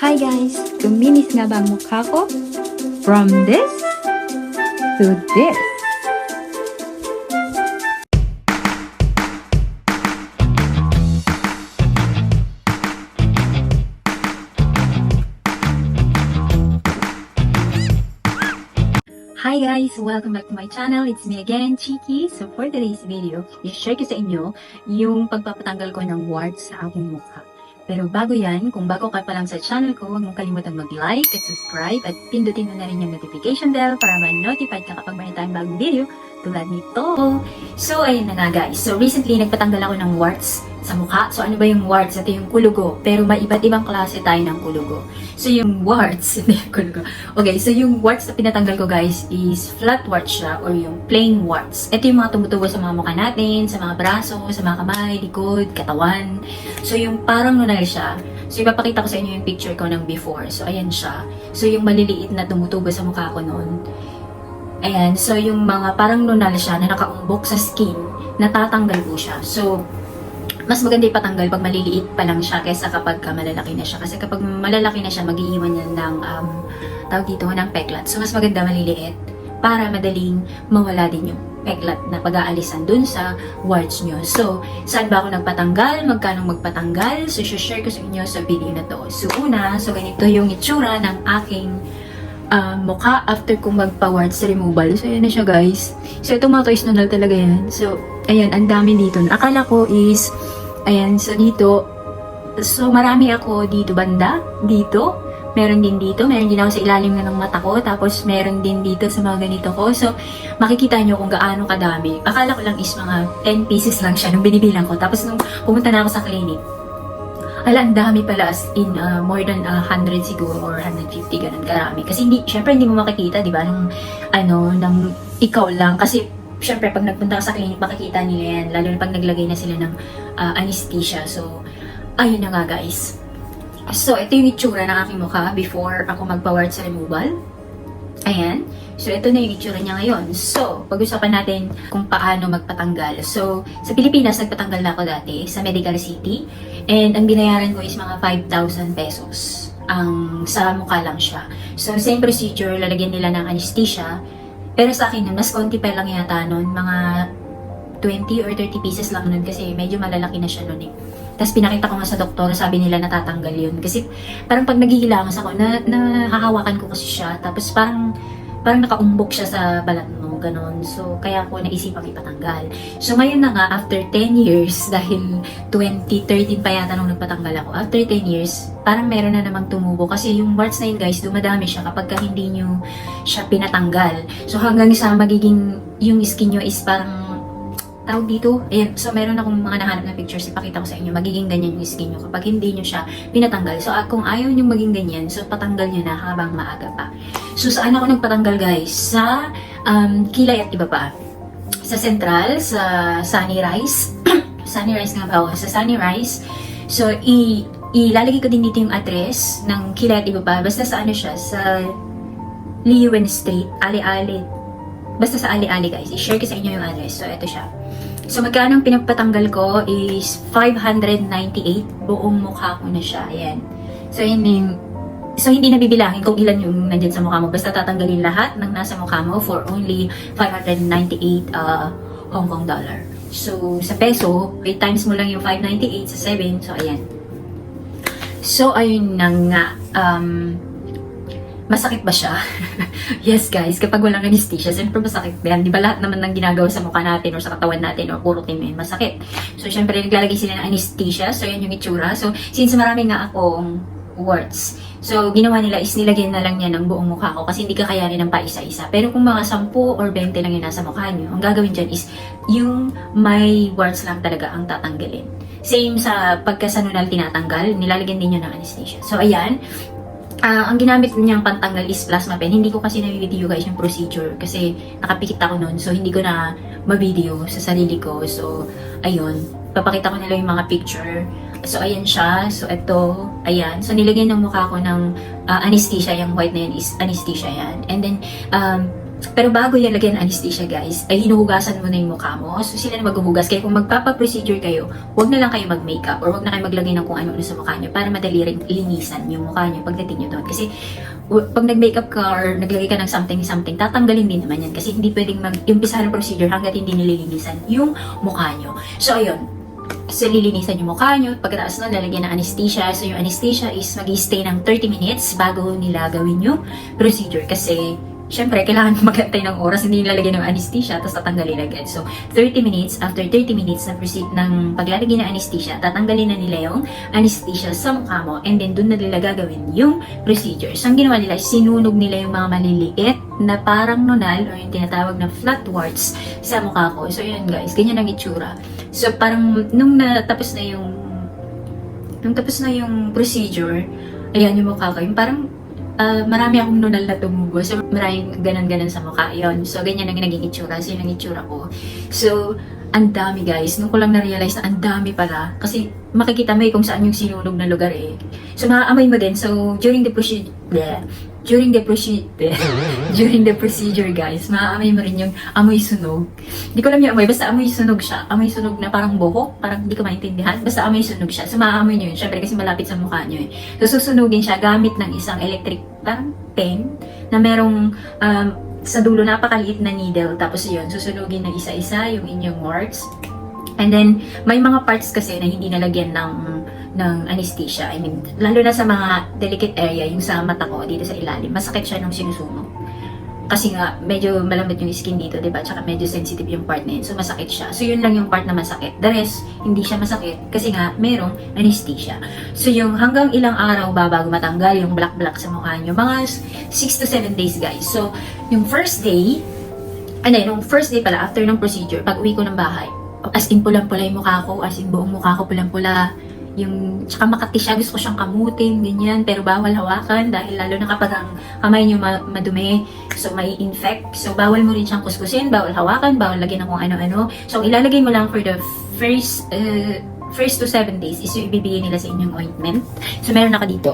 Hi guys! Kuminis nga ba mukha ko? From this to this. Hi guys! Welcome back to my channel. It's me again, Chiki. So for today's video, i-share ko sa inyo yung pagpapatanggal ko ng warts sa aking mukha. Pero bago yan, kung bago ka pa lang sa channel ko, huwag mong kalimutan mag-like at subscribe at pindutin mo na rin yung notification bell para ma-notified ka kapag may tayong bagong video tulad nito. So, ayun na nga guys. So, recently, nagpatanggal ako ng warts sa mukha. So, ano ba yung warts? Ito yung kulugo. Pero may iba't ibang klase tayo ng kulugo. So, yung warts, hindi kulugo. Okay, so yung warts na pinatanggal ko guys is flat warts siya or yung plain warts. Ito yung mga tumutubo sa mga mukha natin, sa mga braso, sa mga kamay, likod, katawan. So, yung parang nunal siya. So, ipapakita ko sa inyo yung picture ko ng before. So, ayan siya. So, yung maliliit na tumutubo sa mukha ko noon. Ayan, so yung mga parang nunal siya na nakaumbok sa skin, natatanggal po siya. So, mas maganda ipatanggal pag maliliit pa lang siya kaysa kapag ka malalaki na siya. Kasi kapag malalaki na siya, mag-iiwan yan ng, um, tawag dito, ng peklat. So, mas maganda maliliit para madaling mawala din yung peklat na pag-aalisan dun sa warts nyo. So, saan ba ako nagpatanggal? Magkano magpatanggal? So, share ko sa inyo sa video na to. So, una, so ganito yung itsura ng aking uh, mukha after kong magpa-warts removal. So, ayan na siya guys. So, ito mga toys nunal talaga yan. So, ayan, ang dami dito. Akala ko is, ayan, so dito, so marami ako dito banda, dito, meron din dito, meron din ako sa ilalim na ng mata ko, tapos meron din dito sa mga ganito ko. So, makikita nyo kung gaano kadami. Akala ko lang is mga 10 pieces lang siya nung binibilang ko. Tapos nung pumunta na ako sa clinic, Ala, ang dami pala as in uh, more than uh, 100 siguro or 150 ganun karami. Kasi hindi, syempre hindi mo makikita, di ba, nung ano, nang ikaw lang. Kasi syempre pag nagpunta ka sa clinic, makikita nila yan. Lalo na pag naglagay na sila ng uh, anesthesia. So, ayun na nga guys. So, ito yung itsura ng aking mukha before ako magpa-wart sa removal. Ayan. So, ito na yung itsura niya ngayon. So, pag-usapan natin kung paano magpatanggal. So, sa Pilipinas, nagpatanggal na ako dati sa Medical City. And ang binayaran ko is mga 5,000 pesos. Ang sa mukha lang siya. So, same procedure, lalagyan nila ng anesthesia. Pero sa akin, mas konti pa lang yata nun. Mga 20 or 30 pieces lang nun kasi medyo malalaki na siya nun eh. Tapos pinakita ko nga sa doktor, sabi nila natatanggal yun. Kasi parang pag naghihilangas ako, na, nahahawakan ko kasi siya. Tapos parang, parang nakaumbok siya sa balat mo, ganon. So, kaya ko naisipang ipatanggal. So, ngayon na nga, after 10 years, dahil 2013 pa yata nung nagpatanggal ako, after 10 years, parang meron na namang tumubo. Kasi yung warts na yun, guys, dumadami siya kapag ka hindi nyo siya pinatanggal. So, hanggang sa magiging, yung skin nyo is parang tawag dito, ayan, so meron akong mga nahanap na pictures, ipakita ko sa inyo, magiging ganyan yung skin nyo kapag hindi nyo siya pinatanggal. So, ah, kung ayaw nyo maging ganyan, so patanggal nyo na habang maaga pa. So, saan ako nagpatanggal guys? Sa um, kilay at iba pa. Sa Central, sa Sunny Rice. Sunny Rice nga ba? Oh, sa Sunny Rice. So, i ilalagay ko din dito yung address ng kilay at iba pa. Basta sa ano siya, sa Liwen Street, Ali-Ali. Basta sa Ali-Ali guys. I-share ko sa inyo yung address. So, ito siya. So, magkano ang pinagpatanggal ko is 598. Buong mukha ko na siya. Ayan. So, yun yung So, hindi nabibilangin kung ilan yung nandyan sa mukha mo. Basta tatanggalin lahat ng nasa mukha mo for only 598 uh, Hong Kong dollar. So, sa peso, 8 times mo lang yung 598 sa 7. So, ayan. So, ayun na nga. Um, masakit ba siya? yes, guys. Kapag walang anesthesia, siyempre masakit yan. Di ba lahat naman ng ginagawa sa mukha natin or sa katawan natin or puro timin, masakit. So, syempre, naglalagay sila ng anesthesia. So, yan yung itsura. So, since marami nga akong warts, so, ginawa nila is nilagyan na lang niya ng buong mukha ko kasi hindi kakayanin ng paisa-isa. Pero kung mga 10 or 20 lang yung nasa mukha niyo, ang gagawin dyan is yung may warts lang talaga ang tatanggalin. Same sa pagkasanunal tinatanggal, nilalagyan din yun ng anesthesia. So, ayan. Ah, ang ginamit niyang pantanggal is plasma pen. Hindi ko kasi na-video guys yung procedure kasi nakapikit ako noon. So, hindi ko na ma-video sa sarili ko. So, ayun. Papakita ko nila yung mga picture. So, ayan siya. So, ito. Ayan. So, nilagyan ng mukha ko ng ah, anesthesia. Yung white na yan is anesthesia yan. And then, um, Pero bago yan lagyan ng anesthesia guys, ay hinuhugasan mo na yung mukha mo. So sila na maghuhugas. Kaya kung magpapa-procedure kayo, huwag na lang kayo mag-makeup or huwag na kayo maglagay ng kung ano-ano sa mukha nyo para madali rin linisan yung mukha nyo pagdating nyo doon. Kasi pag nag-makeup ka or naglagay ka ng something-something, tatanggalin din naman yan. Kasi hindi pwedeng mag-umpisa ng procedure hanggat hindi nililinisan yung mukha nyo. So ayun, So, lilinisan yung mukha nyo. Pagkatapos na, lalagyan ng anesthesia. So, yung anesthesia is mag stay ng 30 minutes bago nila gawin yung procedure. Kasi, syempre, kailangan magantay ng oras. Hindi nilalagyan ng anesthesia, tapos tatanggalin agad. So, 30 minutes, after 30 minutes na proceed ng paglalagay ng anesthesia, tatanggalin na nila yung anesthesia sa mukha mo. And then, dun na nila gagawin yung procedure. So, ang ginawa nila, sinunog nila yung mga maliliit na parang nunal or yung tinatawag na flat warts sa mukha ko. So, yun guys, ganyan ang itsura. So, parang nung natapos na yung nung tapos na yung procedure, ayan yung mukha ko, yung parang ah, marami akong nunal na tumubo. So, maraming ganan-ganan sa mukha. Yun. So, ganyan ang naging itsura. So, yun ang itsura ko. So, ang dami guys. Nung ko lang na-realize na ang dami pala. Kasi makikita mo eh kung saan yung sinunog na lugar eh. So, maaamoy mo din. So, during the procedure, during the procedure, during the procedure guys, maaamoy mo rin yung amoy sunog. Hindi ko alam yung amoy, basta amoy sunog siya. Amoy sunog na parang buhok, parang hindi ko maintindihan. Basta amoy sunog siya. So, maaamoy nyo yun. Syempre, kasi malapit sa mukha nyo eh. So, susunugin siya gamit ng isang electric, parang pen, na merong um, sa dulo napakaliit na needle. Tapos yun, susunugin ng isa-isa yung inyong warts. And then, may mga parts kasi na hindi nalagyan ng ng anesthesia. I mean, lalo na sa mga delicate area, yung sa mata ko, dito sa ilalim, masakit siya nung sinusunog. Kasi nga, medyo malambot yung skin dito, di ba? Tsaka medyo sensitive yung part na yun. So, masakit siya. So, yun lang yung part na masakit. The rest, hindi siya masakit kasi nga, merong anesthesia. So, yung hanggang ilang araw ba bago matanggal yung black-black sa mukha nyo? Mga 6 to 7 days, guys. So, yung first day, ano yun, yung first day pala, after ng procedure, pag uwi ko ng bahay, as in pulang-pula yung mukha ko, as in buong mukha ko pulang-pula, yung, tsaka makati siya, gusto ko siyang kamutin, ganyan, pero bawal hawakan dahil lalo na kapag ang kamay niyo ma- madumi, so may infect, so bawal mo rin siyang kuskusin, bawal hawakan, bawal lagyan ng ano-ano, so ilalagay mo lang for the first, uh, first to seven days is yung ibibigay nila sa inyong ointment, so meron ako dito,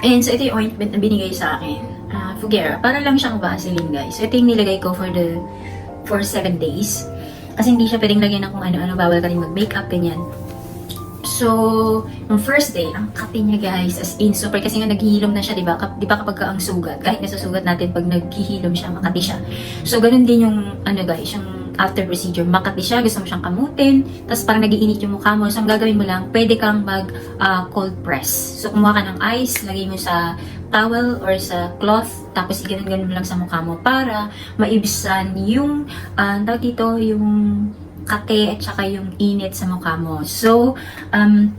and so ito yung ointment na binigay sa akin, uh, Fugera, para lang siyang Vaseline guys, so ito yung nilagay ko for the, for seven days, kasi hindi siya pwedeng lagyan ng kung ano-ano, bawal ka rin mag-makeup, ganyan. So, yung first day, ang kape niya guys, as in, super, kasi nga naghihilom na siya, di ba? Di ba kapag ka ang sugat, kahit nasa sugat natin, pag naghihilom siya, makati siya. So, ganun din yung, ano guys, yung after procedure, makati siya, gusto mo siyang kamutin, tapos parang nagiinit yung mukha mo. So, ang gagawin mo lang, pwede kang mag ah, cold press. So, kumuha ka ng ice, lagay mo sa towel or sa cloth, tapos iganon-ganon mo lang sa mukha mo para maibsan yung, ang tawag dito, yung kate at saka yung init sa mukha mo. So, um,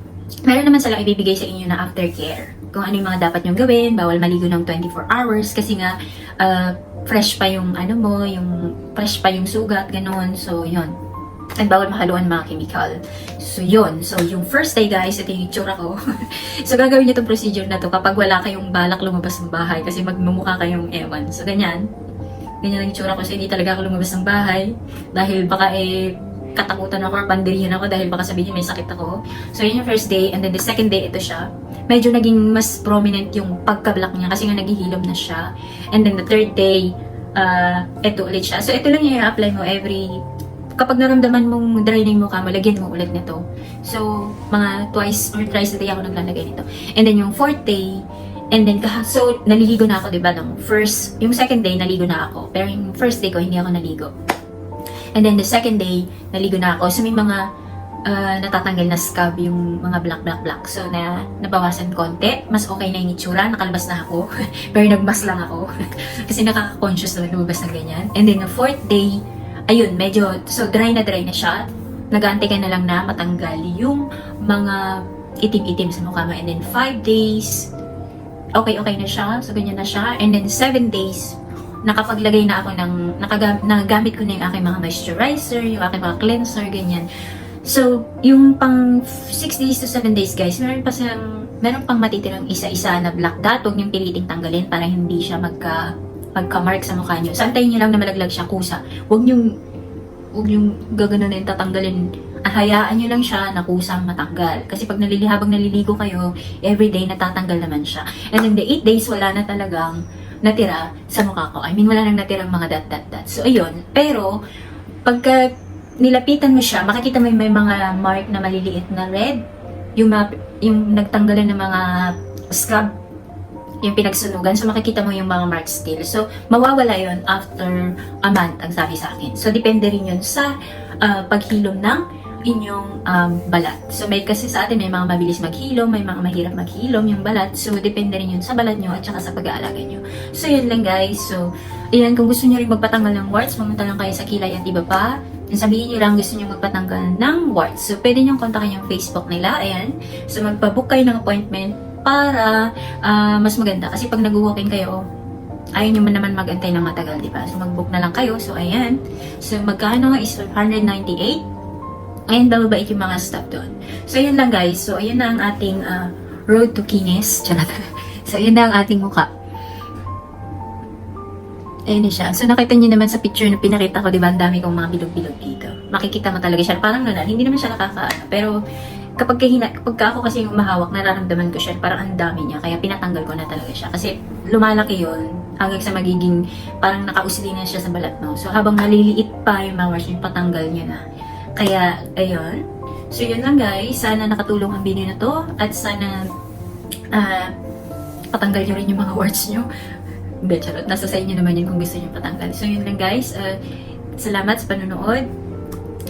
meron naman silang ibibigay sa inyo na aftercare. Kung ano yung mga dapat nyong gawin, bawal maligo ng 24 hours kasi nga uh, fresh pa yung ano mo, yung fresh pa yung sugat, ganun. So, yun. At bawal mahaluan mga chemical. So, yun. So, yung first day, guys, ito yung itsura ko. so, gagawin niyo itong procedure na to kapag wala kayong balak lumabas ng bahay kasi magmumukha kayong ewan. So, ganyan. Ganyan ang itsura ko. So, hindi talaga ako lumabas ng bahay dahil baka eh katakutan ako or pandirihan ako dahil baka sabihin may sakit ako. So, yun yung first day. And then the second day, ito siya. Medyo naging mas prominent yung pagka-black niya kasi nga naghihilom na siya. And then the third day, uh, ito ulit siya. So, ito lang yung i-apply mo every kapag naramdaman mong mukha mo, lagyan mo ulit nito. So, mga twice or thrice a day ako naglalagay nito. And then yung fourth day, and then, so, naliligo na ako, di ba, nung first, yung second day, naligo na ako. Pero yung first day ko, hindi ako naligo. And then the second day, naligo na ako. So may mga uh, natatanggal na scab yung mga black, black, black. So na nabawasan konti. Mas okay na yung itsura. Nakalabas na ako. Pero nagmas lang ako. Kasi nakaka-conscious na lumabas ng ganyan. And then the fourth day, ayun, medyo, so dry na dry na siya. Nag-aantay ka na lang na matanggal yung mga itim-itim sa mukha mo. And then five days, okay, okay na siya. So ganyan na siya. And then seven days, nakapaglagay na ako ng, nakagam, nagamit ko na yung aking mga moisturizer, yung aking mga cleanser, ganyan. So, yung pang 6 days to 7 days, guys, meron pa silang, meron pang matitirang isa-isa na black dot, huwag niyong piliting tanggalin para hindi siya magka, magka-mark sa mukha niyo. So, niyo lang na malaglag siya kusa. Huwag niyong, huwag niyong gaganunin, tatanggalin. At hayaan niyo lang siya na kusang matanggal. Kasi pag nalilihabang naliligo kayo, everyday natatanggal naman siya. And then the 8 days, wala na talagang natira sa mukha ko. I mean, wala nang natirang mga dot, dot, dot. So, ayun. Pero, pagka nilapitan mo siya, makikita mo may mga mark na maliliit na red. Yung, mga, yung nagtanggalan ng mga scrub yung pinagsunugan. So, makikita mo yung mga marks still. So, mawawala yon after a month, ang sabi sa akin. So, depende rin yun sa ah, paghilom ng inyong um, balat. So, may kasi sa atin, may mga mabilis maghilom, may mga mahirap maghilom yung balat. So, depende rin yun sa balat nyo at saka sa pag-aalaga nyo. So, yun lang guys. So, ayan, kung gusto nyo rin magpatanggal ng warts, pumunta lang kayo sa Kilay at iba pa. Sabihin nyo lang gusto nyo magpatanggal ng warts. So, pwede nyo kontakin yung Facebook nila. Ayan. So, magpabook kayo ng appointment para ah, mas maganda. Kasi pag nag-walk-in kayo, ayaw nyo man naman magantay ng matagal, di ba? So, mag-book na lang kayo. So, ayan. So, magkano is 198. Ayan, bababait yung mga stuff doon. So, ayan lang guys. So, ayan na ang ating ah, road to. Charot. so, ayan na ang ating mukha. Ayan na siya. So, nakita niyo naman sa picture na pinakita ko, di ba? Ang dami kong mga bilog-bilog dito. Makikita mo talaga siya. Parang ganun. Hindi naman siya nakakaano. Pero, kapag, kahina, kapag ka ako kasi yung mahawak, nararamdaman ko siya. Parang ang dami niya. Kaya pinatanggal ko na talaga siya. Kasi, lumalaki yon hanggang sa magiging parang nakausli na siya sa balat mo. So, habang maliliit pa yung mga yung patanggal niya na. Kaya, ayun. So, yun lang guys. Sana nakatulong ang video na to. At sana, ah, patanggal nyo rin yung mga words nyo. Hindi, charot. Nasa sa inyo naman yun kung gusto nyo patanggal. So, yun lang guys. Uh, salamat sa panonood.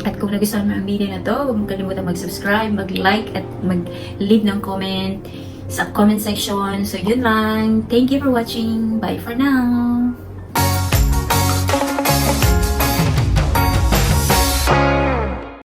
At kung nagustuhan mo ang video na to, huwag mong kalimutan mag-subscribe, mag-like, at mag-leave ng comment sa comment section. So, yun lang. Thank you for watching. Bye for now.